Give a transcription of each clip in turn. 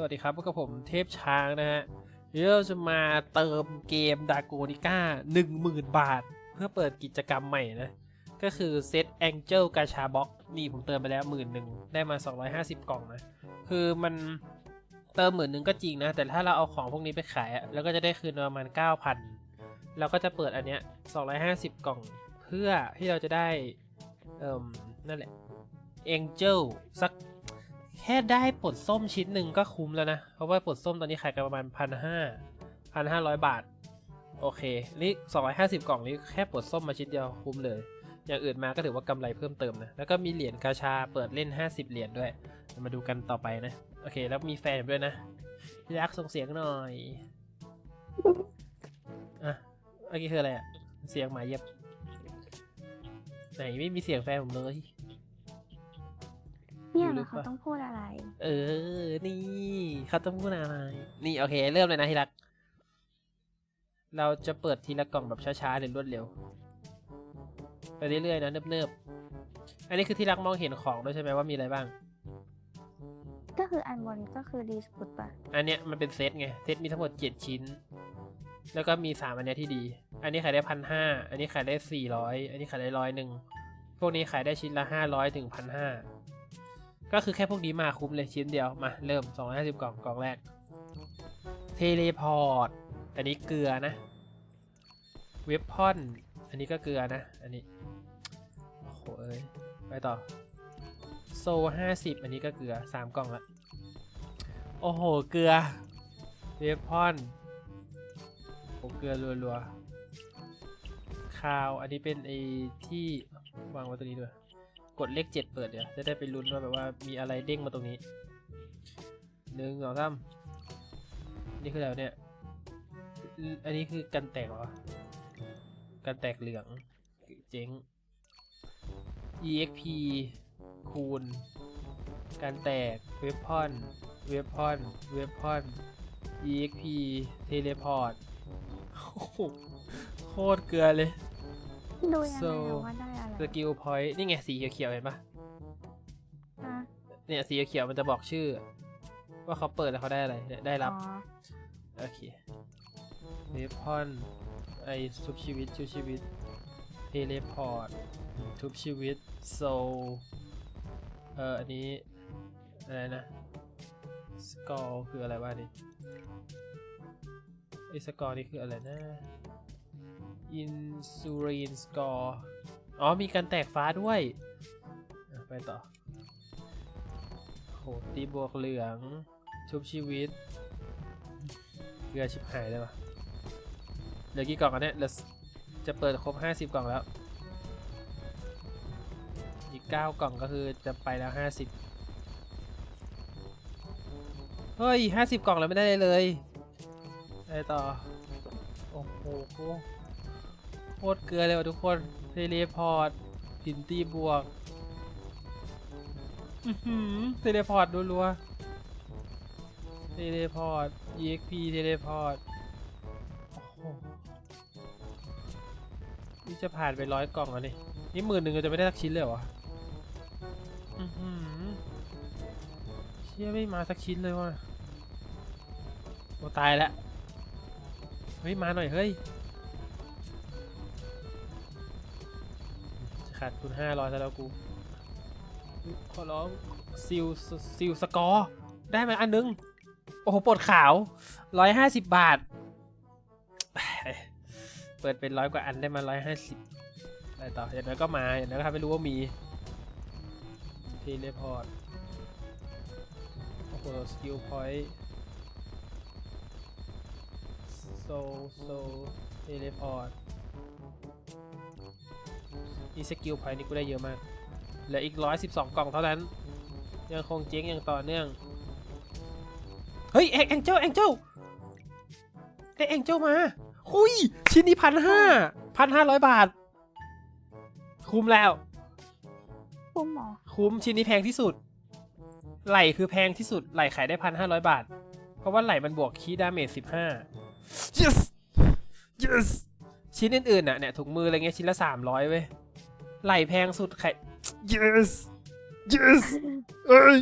สวัสดีครับพบกับผมเทพช้างนะฮะเดี๋ยวเราจะมาเติมเกมดาโกนิก้า10,000 บาท เพื่อเปิดกิจกรรมใหม่นะ ก็คือเซตแองเจิลกาชาบ็อกนี่ผมเติมไปแล้วหมื่นหนึ่งได้มา 250 กล่องนะ คือมันเติมหมื่นหนึ่งก็จริงนะ แต่ถ้าเราเอาของพวกนี้ไปขายอะแล้วก็จะได้คืนประมาณ 9,000 เราก็จะเปิดอันเนี้ย 250 กล่อง เพื่อที่เราจะได้เอ่มนั่นแหละเองเจิลสัก ค่ได้ปลดส้มชิ้นหนึ่งก็คุ้มแล้วนะ เพราะว่าปลดส้มตอนนี้ขายกันประมาณพันห้าพันห้าร้อยบาท โอเค นี่สองร้อยห้าสิบกล่องนี้แค่ปลดส้มมาชิ้นเดียวคุ้มเลย อย่างอื่นมาก็ถือว่ากำไรเพิ่มเติมนะ แล้วก็มีเหรียญกาชาเปิดเล่น50เหรียญด้วย มาดูกันต่อไปนะ โอเค แล้วมีแฟนด้วยนะรักส่งเสียงหน่อย อะเมื่อกี้คืออะไรอะเสียงหมาเย็บ ไหนไม่มีเสียงแฟนผมเลย เนี่ยอยู่หรืนะอเขาเปล่าต้องพูดอะไร เออ นี่เขาต้องพูดอะไร นี่โอเค เริ่มเลยนะที่รัก เราจะเปิดทีละกล่องแบบช้าๆหรือรวดเร็ว ไปเรื่อยๆนะเนิบๆ อันนี้คือที่รักมองเห็นของด้วยใช่ไหมว่ามีอะไรบ้าง ก็คืออันบนก็คือดีสุดปะอันเนี้ยมันเป็นเซตไง เซตมีทั้งหมด7ชิ้น แล้วก็มี3อันเนี้ยที่ดี อันนี้ขายได้พันห้า อันนี้ขายได้400อันนี้ขายได้ร้อยหนึ่ง พวกนี้ขายได้ชิ้นละ500ถึงพันห้า ก็คือแค่พวกนี้มาคุ้มเลยชิ้นเดียวมาเริ่ม 250 กล่องกล่องแรก เทเลพอร์ตอันนี้เกลือนะ เวบพอน อันนี้ก็เกลือนะ อันนี้โอ้โหเอ้ยไปต่อ โซห้าสิบอันนี้ก็เกลือสามกล่องละโอ้โห เกลือ เวบพอนโอ้เกลือรัวๆคาว อันนี้เป็นไอที่วางไว้ตรงนี้ด้วย กดเลขเจ็ดเปิดเดี๋ยวจะได้ไปลุ้นว่าแบบว่ามีอะไรเด้งมาตรงนี้หนึ่งสองสามนี่คืออะไรวะเนี่ย อันนี้คือกันแตกเหรอ กันแตกเหลือง เจ๊ง exp คูณ การแตก เวบพอน เวบพอน เวบพอน exp เทเลพอร์ตโคตรเกลือเลย ดูยังไง So อะว่าได้อะไร สกิลพอยต์นี่ไงสีเขียวๆเห็นปะอะเนี่ยสีเขียวๆมันจะบอกชื่อ ว่าเขาเปิดแล้วเขาได้อะไรเนี่ยได้รับ อ๋อโอเคเวพอนไอชุบชีวิตชุบชีวิตเทเลพอร์ตชุบชีวิตโซเอออันนี้ อะไรนะสกอร์คืออะไรวะนี่ไอสกอร์นี่คืออะไรนะอินซูรินสกอร์ อ๋อมีการแตกฟ้าด้วยไปต่อโหตีบวกเหลือง ชุบชีวิตเกือชิบหายเลยวะเหลือกี่กล่องกันเนี่ยเหลือจะเปิดครบ 50 กล่องแล้ว อีก 9 กล่องก็คือจะไปแล้ว 50 เฮ้ย 50 กล่องแล้วไม่ได้เลยเลยไปต่อ โอ้โห โคตรเกลือเลยว่ะทุกคนเทเลพอร์ตหินตีบวกเทเลพอร์ตรัวๆเทเลพอร์ต EXP เทเลพอร์ตนี่จะผ่านไปร้อยกล่องแล้วนี่นี่หมื่นหนึ่งเราจะไม่ได้สักชิ้นเลยเหรอวะอือหือเชี่ยไม่มาสักชิ้นเลยว่ะโอตายแล้ว เฮ้ย มาหน่อย เฮ้ย ขาดทุนห้าร้อยแล้วกู ขอร้องซิลซิลสกอร์ ได้มาอันนึง โอ้โหปวดขาวร้อยห้าสิบบาท เปิดเป็นร้อยกว่าอันได้มาร้อยห้าสิบอะไรต่อ อย่างน้อยก็มา อย่างน้อยก็ทำให้รู้ว่ามีเทเลพอร์ต โอ้โห สกิลพอยต์โซโซเทเลพอร์ต นี่สกิลพอยต์นี่กูได้เยอะมาก เหลืออีกร้อยสิบสองกล่องเท่านั้น ยังคงเจ๊งอย่างต่อเนื่อง เฮ้ยเอ็งเอ็งเจ้าเอ็งเจ้าได้เอ็งเจ้ามาหุย ชิ้นนี้พันห้าพันห้าร้อยบาท คุ้มแล้วปุ้มหมอคุ้มชิ้นนี้แพงที่สุด ไหลคือแพงที่สุด ไหลขายได้พันห้าร้อยบาท เพราะว่าไหลมันบวกคีย์ดาเมจสิบห้า yes yes ชิ้นอื่นๆน่ะเนี่ยถุงมืออะไรเงี้ยชิ้นละสามร้อยเว้ย ไหลแพงสุดขาย yes yes เอ้ย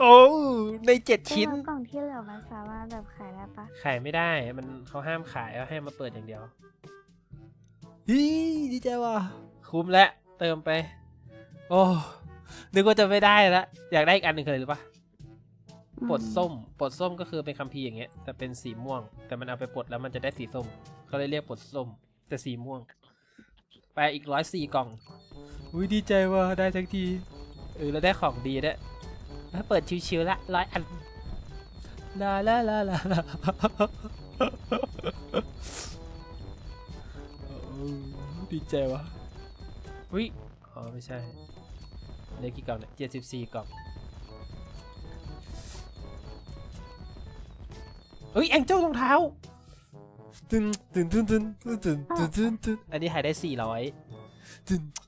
โอ้ในเจ็ดชิ้ชิ้นนกล่องที่เหลือมันสามารถแบบขายได้ปะขายไม่ได้ มันเขาห้ามขายเขาให้มาเปิดอย่างเดียวฮีดีใจว่ะ คุ้มแล้วเติมไป โอ้นึกว่าจะไม่ได้ละอยากได้อีกอันหนึ่งเคยหรือปะอืมปลดส้มปลดส้มก็คือเป็นคัมภีร์อย่างเงี้ย แต่เป็นสีม่วง แต่มันเอาไปปลดแล้วมันจะได้สีส้มเขาเลยเรียกปลดส้ม แต่สีม่วง ไปอีกร้อยสี่กล่อง อุ้ยดีใจว่ะได้ทั้งที เออเราได้ของดีด้วยถ้าเปิดชิวๆละร้อยอันลาลาลาลาลาโอ้ดีใจวะอุ้ยอ๋อไม่ใช่เหลือกี่กล่องเนี่ยเจ็ดสิบสี่กล่องเฮ้ยแองเจิลรองเท้าตึนตึนตึนตึนตึนตึนตึนตึนตึนอันนี้ขายได้สี่ร้อยตึน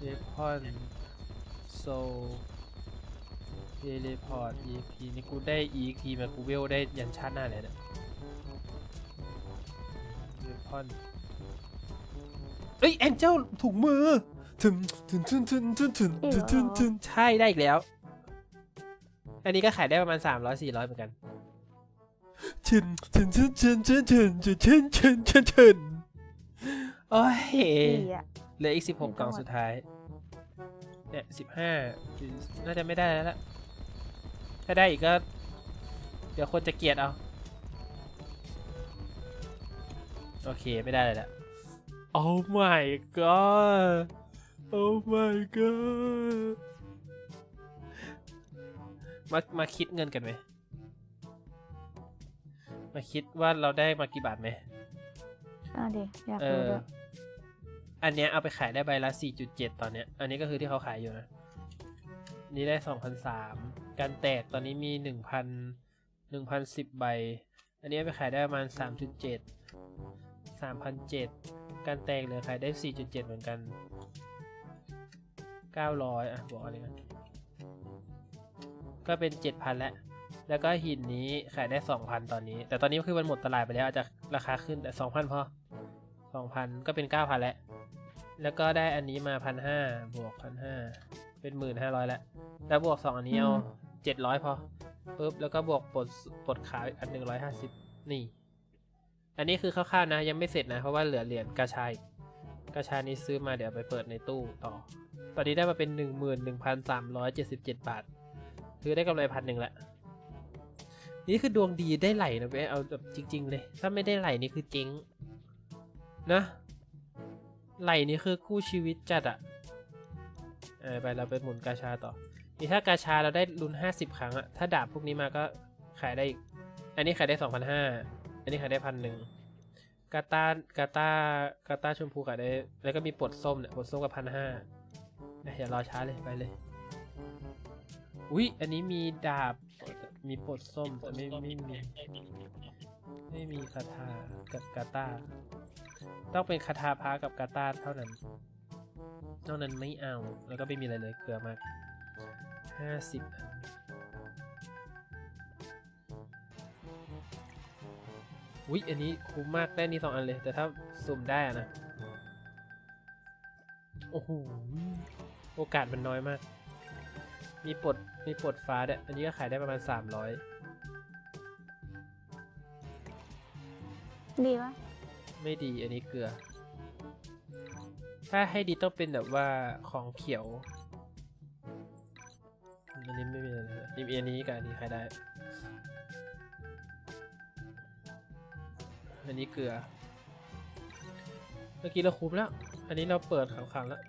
เลพอนโซเทเลพอร์ต EP นี่กูได้ EP มากูเวลได้ยันชาติหน้าเลยเนี่ยเวพอนเอ้ยแองเจิลถุงมือถึงถึงถึงถึงถึงถึงถึงถึงถึงใช่ได้อีกแล้ว อันนี้ก็ขายได้ประมาณ 300 400 เหมือนกันชินชินชินชินชินชินชินชินชินชินชินโอ้ยดีอะ เหลืออีก16กล่องสุดท้าย เนี่ย15น่าจะไม่ได้แล้วละถ้าได้อีกก็ เดี๋ยวคนจะเกลียดเอา โอเคไม่ได้เลยละ Oh my god Oh my god มา มาคิดเงินกันไหม มาคิดว่าเราได้มากี่บาทไหมเอาดิอยากเอรู้อด้วย อันเนี้ยเอาไปขายได้ใบละ 4.7 ตอนเนี้ย อันนี้ก็คือที่เขาขายอยู่นะ นี่ได้ 2,003การแตกตอนนี้มี 1,000 1,010 ใบ อันนี้ไปขายได้ประมาณ 3.7 3,007การแตกเหลือขายได้ 4.7 เหมือนกัน 900 อะบวกอะไรกันก็เป็น 7,000 แล้ว แล้วก็หินนี้ขายได้ 2,000 ตอนนี้ แต่ตอนนี้คือมันหมดตลาดไปแล้วอาจจะราคาขึ้นแต่ 2,000 พอ 2,000 ก็เป็น 9,000 แล้ว แล้วก็ได้อันนี้มา1,500บวก1,500เป็น1,500แล้วแล้วบวก2อันนี้เอา700พอปุ๊บแล้วก็บวกปลดปลดขายอัน150นี่ อันนี้คือคร่าวๆนะยังไม่เสร็จนะ เพราะว่าเหลือเหรียญกาชายกาชานี้ซื้อมาเดี๋ยวไปเปิดในตู้ต่อ ตอนนี้ได้มาเป็น 11,377 บาท คือได้กำไรพันหนึ่งแหละ นี่คือดวงดีได้ไหลนะเว้ยเอาแบบจริง ๆ เลย ถ้าไม่ได้ไหลนี่คือเจ๊งนะ ไหลนี่คือคู่ชีวิตจัดอะเออไปเราไปหมุนกาชาต่อนี่ถ้ากาชาเราได้ลุ้นห้าสิบครั้งอะถ้าดาบพวกนี้มาก็ขายได้อีก อันนี้ขายได้สองพันห้าอันนี้ขายได้พันหนึ่งกาตากาตากาตาชมพูขายได้ แล้วก็มีปลดส้มเนี่ยปลดส้มกับพันห้าอย่ารอช้าเลยไปเลย อุ๊ยอันนี้มีดาบมีปลดส้มแต่ไม่ไม่มีไม่มีคาถากับกาตา ต้องเป็นคาถาพากับกาตาเท่านั้นนอกนั้นไม่เอา แล้วก็ไม่มีอะไรเลยเกลือมากห้าสิบอุ๊ย อันนี้คุ้มมากได้นี่สองอันเลย แต่ถ้าสุ่มได้อะนะ โอ้โห โอกาสมันน้อยมาก มีปลด มีปลดฟ้าด้วย อันนี้ก็ขายได้ประมาณสามร้อยดีปะ ไม่ดีอันนี้เกลือ ถ้าให้ดีต้องเป็นแบบว่าของเขียว อันนี้ไม่มีอะไรเลยนี่มีอันนี้กับอันนี้ใครได้ อันนี้เกลือ เมื่อกี้เราคุ้มแล้ว อันนี้เราเปิดขังๆแล้ว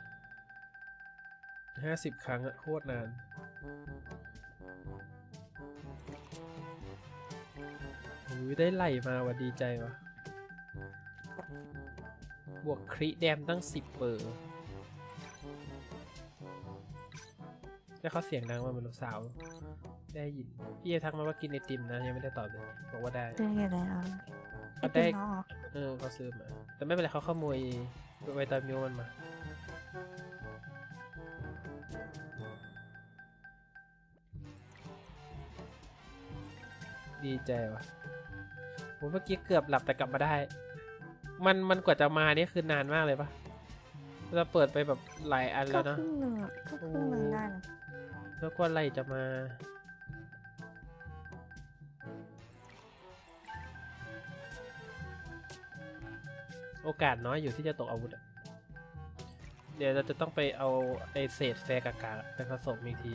ห้าสิบครั้งอะโคตรนานโอ้ยได้ไหลมาว่ะดีใจว่ะ บวกคริแดมตั้งสิบเปอร์แล้วเขาเสียงดังว่ามันลูกสาว ได้ยิน พี่เอทักมาว่ากินไอติมนะ ยังไม่ได้ตอบเลยบอกว่าได้เจออยู่แล้วก็ไอติได้มเนาะเออเขาซื้อมา แต่ไม่เป็นไรเขาขโมยไวตามิลมันมา ดีใจว่ะผมเมื่อกี้เกือบหลับแต่กลับมาได้ มันมันกว่าจะมานี่คือนานมากเลยปะเราเปิดไปแบบหลายอันก็แล้วเนอะครึ่งหนึ่งอะก็ครึ่งหนึ่งได้นะแล้วก็อะไรจะมา โอกาสน้อยอยู่ที่จะตกอาวุธอะเดี๋ยวเราจะต้องไปเอาไอเศษแฟร์กากาไปผสมอีกที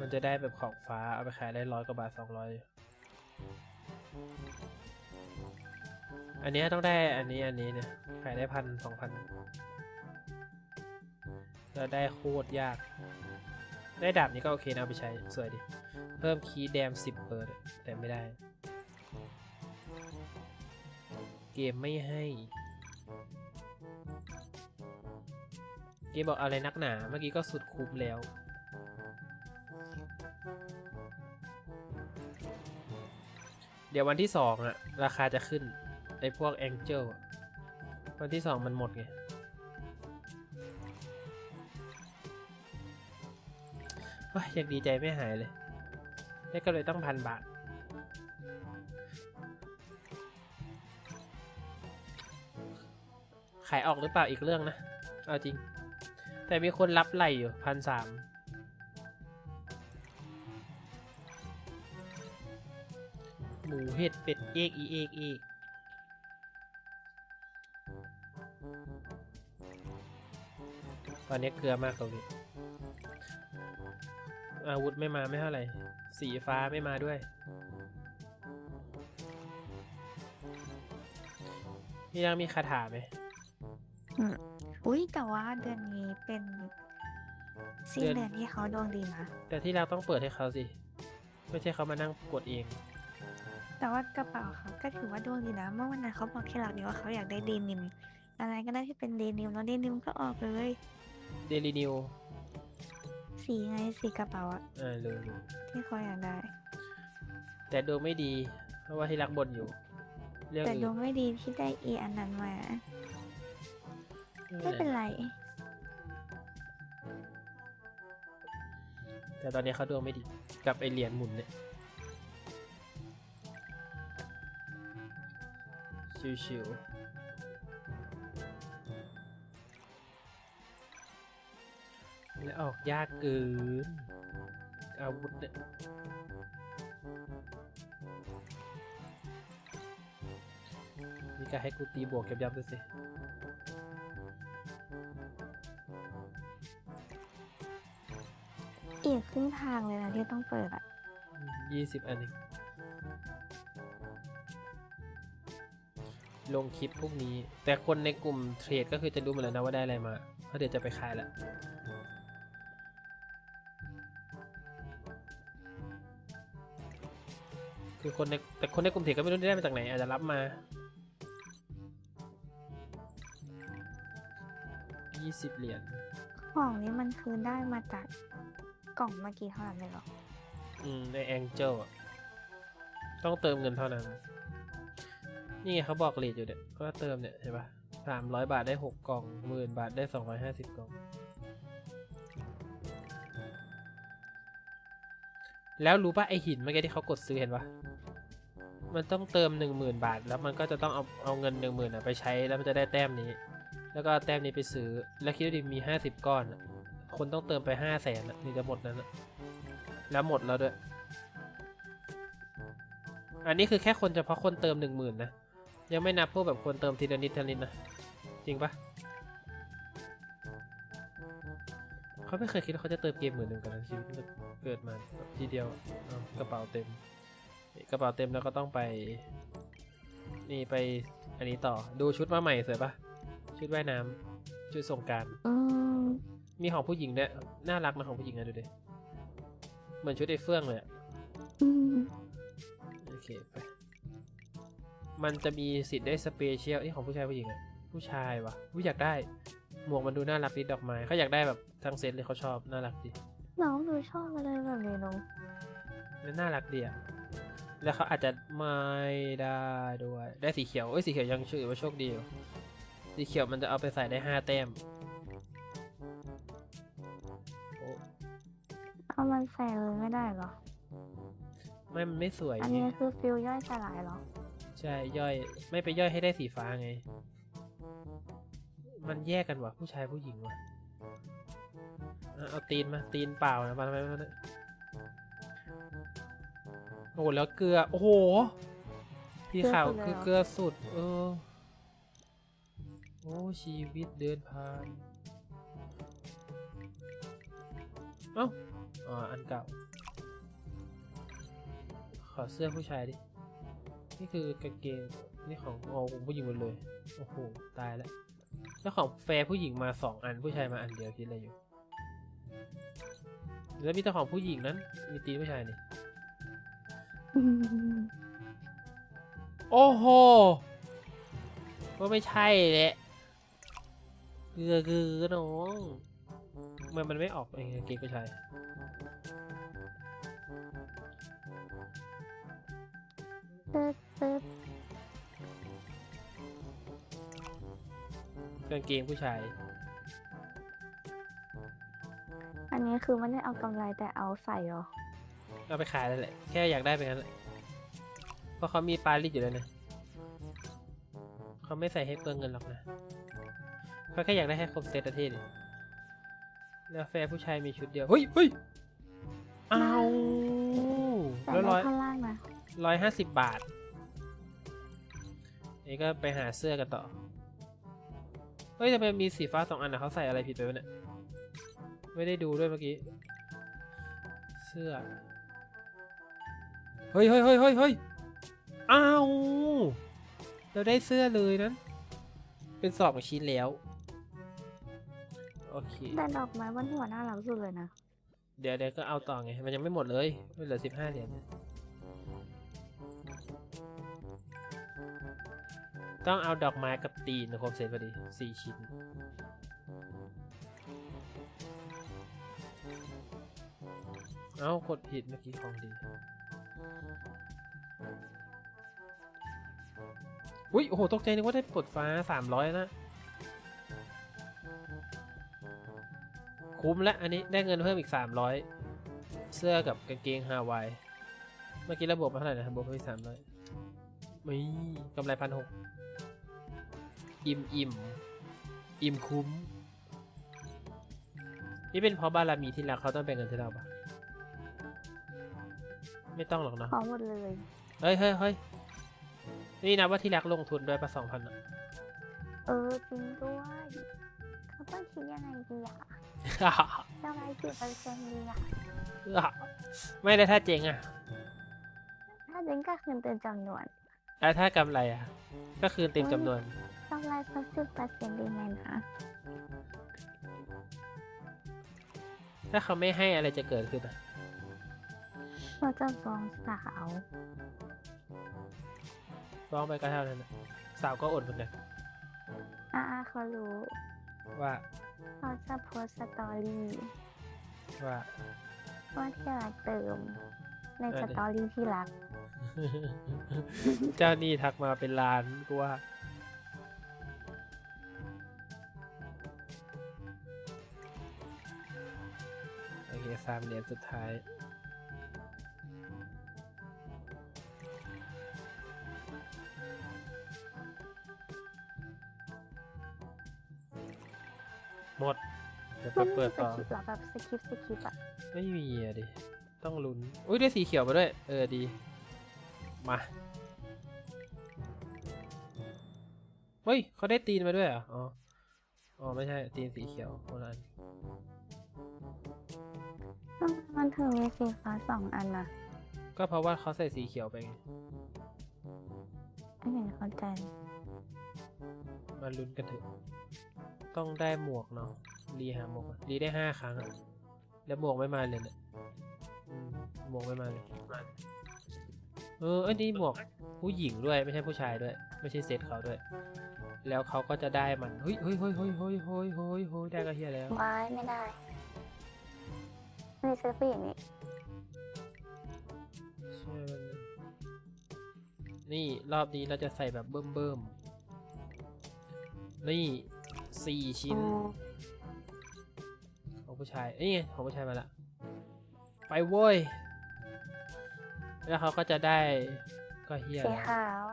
มันจะได้แบบของฟ้าเอาไปขายได้ร้อยกว่าบาทสองร้อย อันนี้ต้องได้อันนี้อันนี้เนี่ยขายได้พันสองพันแล้วได้โคตรยาก ได้ดาบนี้ก็โอเคนะเอาไปใช้ สวยดิ เพิ่มคีย์แดมสิบเปิดแต่ไม่ได้ เกมไม่ให้ เกมบอกอะไรนักหนา เมื่อกี้ก็สุดคุ้มแล้วเดี๋ยววันที่สองอะราคาจะขึ้น อพวกแองเจิลวันที่สองมันหมดไง ว้ายยังดีใจไม่หายเลยได้ก็เลยต้องพันบาท ขายออกหรือเปล่าอีกเรื่องนะ เอาจริง แต่มีคนรับไหลอยู่พันสามหมูเห็ดเป็ดเอกอีเอกอีก ตอนนี้เกลือมากตรงนี้อาวุธไม่มาไม่เท่าไหร่ สีฟ้าไม่มาด้วย พี่ยังมีคาถาไหมอุ้ยแต่ว่าเดือนนี้เป็นสิ้นเดือนเดือนที่เขาดวงดีนะแต่ที่เราต้องเปิดให้เขาสิ ไม่ใช่เขามานั่งกดเอง แต่ว่ากระเป๋าเขาก็ถือว่าดวงดีนะ เมื่อวันนั้นเขาบอกที่หลักดีว่าเขาอยากได้เดนิมอะไรก็ได้ที่เป็นเดนิมแล้วเดนิมก็ออกเลย เดลินิวสีไงสีกระเป๋าอะอ่ารู้รู้ที่เขาอยากได้ แต่ดูไม่ดี เพราะว่าที่รักบนอยู่ เรื่องแต่อื่ดนวงไม่ดีที่ได้เออันนั้นมา ไม่ไม่เป็เป็นนไรไร แต่ตอนนี้เขาดวงไม่ดี กับไอเหรียญหมุนเนี่ย ชิวๆ แล้วออกยากเกินอาวุธเนี่ยนี่ก็ให้กูตีบวกเก็บยับด้วยสิอีกครึ่งทางเลยนะที่ต้องเปิดอะยี่สิบอันเองลงคลิปพวกนี้ แต่คนในกลุ่มเทรดก็คือจะรู้หมดแล้วนะว่าได้อะไรมาเพราะเดี๋ยวจะไปขายแล้ว คือคนในแต่คนในกลุ่มเทรดก็ไม่รู้ได้มาจากไหน อาจจะรับมายี่สิบเหรียญ ของนี้มันคือได้มาจากกล่องเมื่อกี้เท่านั้นเลยเหรอ อืม ในแองเจลอะต้องเติมเงินเท่านั้น นี่ไงเขาบอกเลทอยู่เนี่ยก็เติมเนี่ยเห็นปะสามร้อยบาทได้หกกล่องหมื่นบาทได้สองร้อยห้าสิบกล่อง แล้วรู้ป่ะไอหินเมื่อกี้ที่เขากดซื้อเห็นปะมันต้องเติมหนึ่งหมื่นบาท แล้วมันก็จะต้องเอาเอาเงินหนึ่งหมื่นไปใช้แล้วมันจะได้แต้มนี้ แล้วก็แต้มนี้ไปซื้อแล้วคิดดูดิมีห้าสิบก้อน คนต้องเติมไปห้าแสนถึงจะหมดนั้นแล้วหมดแล้วด้วย อันนี้คือแค่คนเฉพาะคนเติมหนึ่งหมื่นนะยังไม่นับพวกแบบคนเติมทีละนิดทีละนิดนะจริงปะ เขาไม่เคยคิดว่าเขาจะเติมเกมหมื่นหนึ่งกันนะชีวิตมันเกิดมาแบบทีเดียวเอากระเป๋าเต็มนี่กระเป๋าเต็มแล้วก็ต้องไป นี่ไปอันนี้ต่อดูชุดมาใหม่สวยปะชุดว่ายน้ำชุดสงกรารอืมมีของผู้หญิงด้วยน่ารักนะของผู้หญิงนะดูดิเหมือนชุดไอ้เฟื่องเลยอะอืมโอเคไปมันจะมีสิทธิ์ได้สเปเชียลไอ้ของผู้ชายผู้หญิงอะผู้ชายวะผู้อยากได้หมวกมันดูน่ารักดีดอกไม้เขาอยากได้แบบ ทั้งเซตเลยเขาชอบน่ารักดีน้องดูชอบมาเลยแบบนี้น้องมันน่ารักดีอะแล้วเขาอาจจะไม่ได้ด้วยได้สีเขียวเอ้ยสีเขียวยังชื่อว่าโชคดีอยู่สีเขียวมันจะเอาไปใส่ได้ห้าแต้มโอ้เอามันใส่เลยไม่ได้เหรอ ไม่มันไม่สวยอันไงนี้คือฟิลย่อยสลายเหรอ ใช่ย่อยไม่ไปย่อยให้ได้สีฟ้าไง มันแยกกันวะผู้ชายผู้หญิงวะอะ เอาตีนมาตีนเปล่านะมาทำไมมาเนี่ยโอ้โหแล้วเกลือ โอ้โห พี่ข่าวคือเกลือสุด เออ โอ้ชีวิตเดินผ่านเอ้าอ๋ออันเก่า ขอเสื้อผู้ชายดิ นี่คือกางเกงนี่ของอ๋อของผู้หญิงหมดเลย โอ้โห ตายแล้ว แล้วของแฟร์ผู้หญิงมาสองอันผู้ชายมาอันเดียวคิดอะไรอยู่ แล้วมีแต่ของผู้หญิงนั้น มีตีนผู้ชายนี่อืมโอ้โห ก็ไม่ใช่แหละเกือเกือน้องทำไมันมันไม่ออกเองกางเกงผู้ชายตึ๊ดตึ๊ดกางเกงผู้ชาย อันนี้คือไม่ได้เอากำไรแต่เอาใส่เหรอ เอาไปขายแล้วแหละ แค่อยากได้เป็นงั้นแหละเพราะเขามีปารีสอยู่แล้วนะเขาไม่ใส่ให้เปลืองเงินหรอกนะเขาแค่อยากได้ให้ครบเซตประเทศดิแล้วแฟร์ผู้ชายมีชุดเดียวเฮ้ยเฮ้ยเอาแต่แล้วได้ร้อยข้างล่างนะร้อยห้าสิบบาทนี่ก็ไปหาเสื้อกันต่อเฮ้ยทำไมมีสีฟ้าสองอันนะเขาใส่อะไรผิดไปวะเนี่ย ไม่ได้ดูด้วยเมื่อกี้ เสื้อ เฮ้ยเฮ้ยเฮ้ยเฮ้ยเฮ้ยอ้าว เราได้เสื้อเลยนั้น เป็นสองชิ้นแล้ว โอเค แต่ดอกไม้บนหัวน่ารักสุดเลยนะ เดี๋ยวเดี๋ยวก็เอาต่อไง มันยังไม่หมดเลยมันเหลือสิบห้าเหรียญต้องเอาดอกไม้กับตีนครบเสร็จพอดีสี่ชิ้น เอากดผิดเมื่อกี้ของดีอุ้ยโอ้โหตกใจนึกว่าได้กดฟ้าสามร้อยนะคุ้มแล้วอันนี้ได้เงินเพิ่มอีกสามร้อยเสื้อกับกางเกงฮาวายเมื่อกี้ระบบมาเท่าไหร่นะบวกเพิ่มอีกสามร้อยมีกำไรพันหกอิ่มอิ่มอิ่มคุ้ม นี่เป็นเพราะบารมีที่รักเขาต้องแบ่งเงินให้เราปะ ไม่ต้องหรอกเนาะพร้อมหมดเลย เฮ้ยเฮ้ยเฮ้ยนี่นับว่าที่รักลงทุนด้วยปะสองพันอะเออจริงด้วยเขาต้องคิดยังไงดีอะกำไรกี่เปอร์เซ็นต์ดีอะไม่ได้ถ้าเจ๊งอะถ้าเจ๊งก็คืนเต็มจำนวนแล้วถ้ากำไรอะก็คือเต็มจำนวนกำไรสักสิบเปอร์เซ็นต์ดีไหมนะถ้าเขาไม่ให้อะไรจะเกิดขึ้นอะ เราจะฟ้องสาวฟ้องไปก็เท่านั้นอะสาวก็อดเหมือนกันอ่าเขารู้ว่าเขาจะโพสต์สตอรี่ว่า ว่าที่รักเติม ในเออสดิตอรี่ที่รัก เจ้าหนี่ทักมาเป็นล้านกูว่าโอเคสามเหรียญสุดท้าย เดี๋ยวไปมันเปิดสต่อคริปต์เหรอแบบสคริปต์สคริปต์อะไม่มีอะดิ ต้องลุ้น อุ้ยได้สีเขียวมาด้วย เออดี มา เฮ้ยเขาได้ตีนมาด้วยเหรออ๋อ อ๋อไม่ใช่ตีนสีเขียวโบราณทำไมมันถึงมีสีฟ้าสองอันนะก็เพราะว่าเขาใส่สีเขียวไปไงอันไหนเข้าใจมาลุ้นกันเถอะ ต้องได้หมวกเนาะ รีหาหมวกอนรีได้ห้าครั้งอะแล้วหมวกไม่มาเลยเนี่ยอืมหมวกไม่มาเลยเอออันนี้หมวกผู้หญิงด้วยไม่ใช่ผู้ชายด้วย ไม่ใช่เซตเขาด้วย แล้วเขาก็จะได้มันเฮ้ยเฮ้ยเฮ้ยเฮ้ยเฮ้ยเฮ้ยเฮ้ยเฮ้ยได้ก็เฮียแล้วไม้ไม่ได้มีเซฟฟี่อย่างนี้นี่รอบนี้เราจะใส่แบบเบิ่มเบิ่มนี่สี่ชิ้น ของผู้ชายเอ้ยของผู้ชายมาละไปโว้ย แล้วเขาก็จะได้ก็เฮียสีแล้วขาว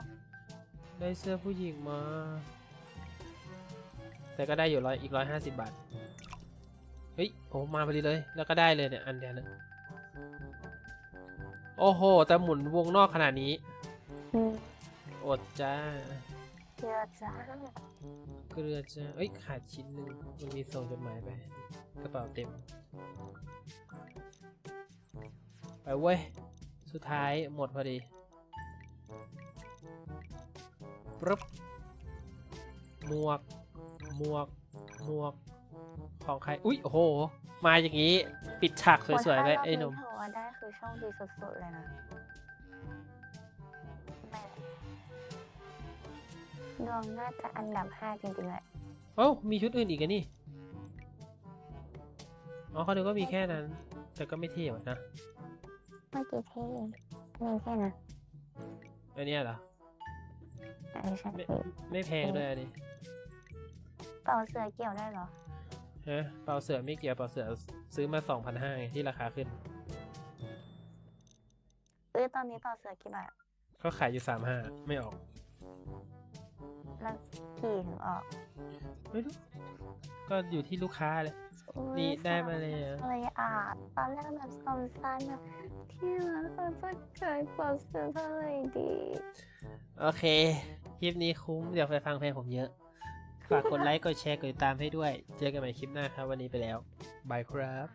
ได้เสื้อผู้หญิงมา แต่ก็ได้อยู่ร้อยอีกร้อยห้าสิบบาท เฮ้ยโอ้มาพอดีเลย แล้วก็ได้เลยเนี่ย อันเดียวนึงโอ้โห แต่หมุนวงนอกขนาดนี้อืมอดจ้าเยอะ จ้าเกลือจ้าเอ้ยขาดชิ้นหนึ่งมันมีส่งจดหมายไป กระเป๋าเต็ม ไปเว้ย สุดท้ายหมดพอดีปึ๊บหมวก หมวก หมวก ของใคร อุ๊ยโอ้โห มาอย่างนี้ ปิดฉากสวยๆเลยไอ้หนุ่มถือว่าได้คือโชคดีสุดๆเลยนะ ดวงน่าจะอันดับห้าจริงๆแหละเอ้ามีชุดอื่นอีกอะนี่อ๋อเขาดูก็มีแค่นั้น แต่ก็ไม่เท่หรอกนะเมื่อกี้เท่อันนี้แค่นะอันเนี้ยเหรออันนี้ใช่ไม่คือไม่แพงด้วยอันนี้เป่าเสือเกี่ยวได้เหรอฮะเป่าเสือไม่เกี่ยวเป่าเสือซื้อมาสองพันห้าที่ราคาขึ้นเออตอนนี้เป่าเสือกี่บาทเขาขายอยู่สามห้าไม่ออก แล้วกี่ถึงออกไม่รู้ก็อยู่ที่ลูกค้าเลย อุ๊ยนี่ได้มาเลยเลยอะตอนแรกแบบสงสารนะที่รักเราจะขายเป่าเสือเท่าไหร่ดีโอเค คลิปนี้คุ้ม เดี๋ยวไปฟังเพลงผมเยอะ ฝากกดไลค์ กดแชร์ กดติดตามให้ด้วย เจอกันใหม่คลิปหน้าครับ วันนี้ไปแล้ว บายครับ